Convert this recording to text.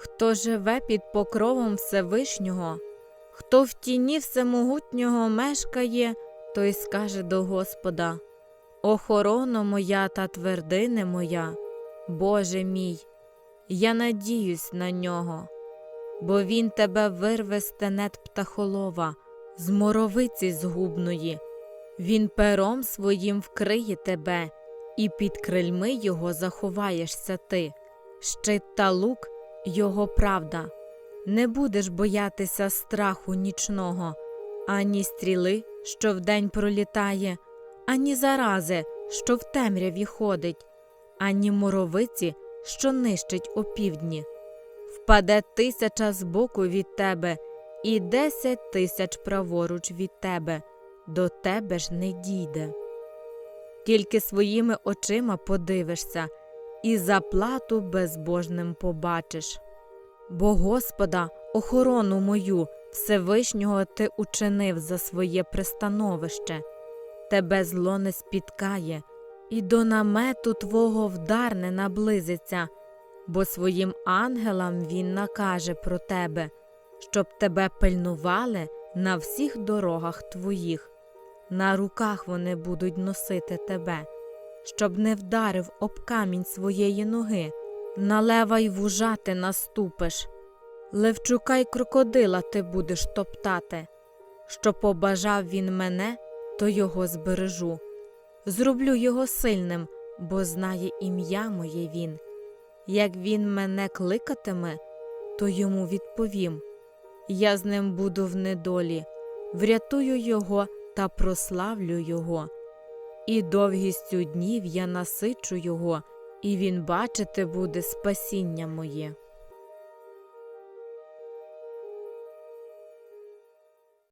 Хто живе під покровом Всевишнього, хто в тіні всемогутнього мешкає, той скаже до Господа: Охорона моя та твердине моя, Боже мій, я надіюсь на нього, бо він тебе вирве з птахолова, з моровиці згубної, він пером своїм вкриє тебе, і під крильми його заховаєшся ти, щит та лук його правда. Не будеш боятися страху нічного, ані стріли, що вдень пролітає, ані зарази, що в темряві ходить, ані моровиці, що нищить опівдні. Впаде тисяча збоку від тебе, і десять тисяч праворуч від тебе, до тебе ж не дійде. Тільки своїми очима подивишся, і заплату безбожним побачиш. Бо Господа, охорону мою, Всевишнього ти учинив за своє пристановище, тебе зло не спіткає, і до намету твого вдар не наблизиться, бо своїм ангелам він накаже про тебе, щоб тебе пильнували на всіх дорогах твоїх, на руках вони будуть носити тебе, щоб не вдарив об камінь своєї ноги, на лева й вужа ти наступиш. Левчука й крокодила ти будеш топтати. Що побажав він мене, то його збережу. Зроблю його сильним, бо знає ім'я моє він. Як він мене кликатиме, то йому відповім. Я з ним буду в недолі, врятую його та прославлю його. І довгістю днів я насичу його, і він бачити буде спасіння моє.